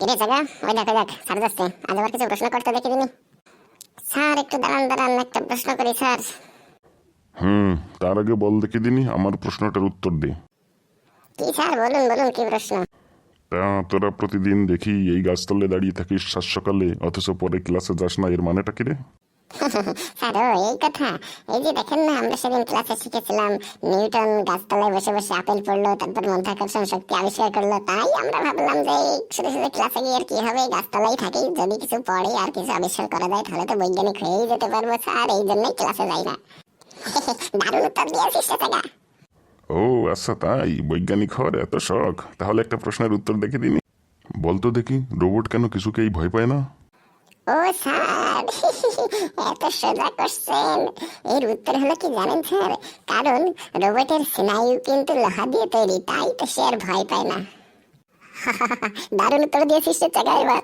কিরে ওই দেখ ওই দেখ স্যার যাচ্ছে। আজ আবার কিছু প্রশ্ন করতে দেখে দিনি। স্যার একটু দাঁড়ান দাঁড়ান একটা প্রশ্ন করি স্যার। হুম তার আগে বল দেখে দিনি আমার প্রশ্নটার উত্তর দে। কি স্যার বলুন বলুন কি প্রশ্ন? তা তোরা প্রতিদিন দেখি এই গাছতলে দাঁড়িয়ে থাকিস সাত সকালে অথচ পরে ক্লাসে যাস না এর মানেটা কি রে? স্যার এই কথা। এই যে দেখেন না, আমরা সেদিন ক্লাসে শিখেছিলাম, নিউটন গাছতলায় বসে বসে আপেল পড়ল, তারপর মধ্যাকর্ষণ শক্তি আবিষ্কার করল। তাই আমরা ভাবলাম যে শুধু শুধু ক্লাসে গিয়ে আর কি হবে গাছতলাই থাকি যদি কিছু পড়ে আর কিছু আবিষ্কার করা যায়, তাহলে তো বৈজ্ঞানিক হয়েই যেতে পারব, স্যার। এই জন্যই ক্লাসে যাই না। দারুণ উত্তর দিয়েছিস জায়গা ও আচ্ছা তাই। বৈজ্ঞানিক হওয়ার এত শখ। তাহলে একটা প্রশ্নের উত্তর দেখে দিনি। বলতো দেখি, রোবট কেন কিছুকেই ভয় পায় না? ও স্যার, এত সোজা করছেন এর উত্তর হলো কি জানেন স্যার? কারণ রোবটের স্নায়ু কিন্তু লোহা দিয়ে তৈরি, তাই তো সে আর ভয় পায় না। দারুণ উত্তর দিয়েছিস সে জায়গা এবার।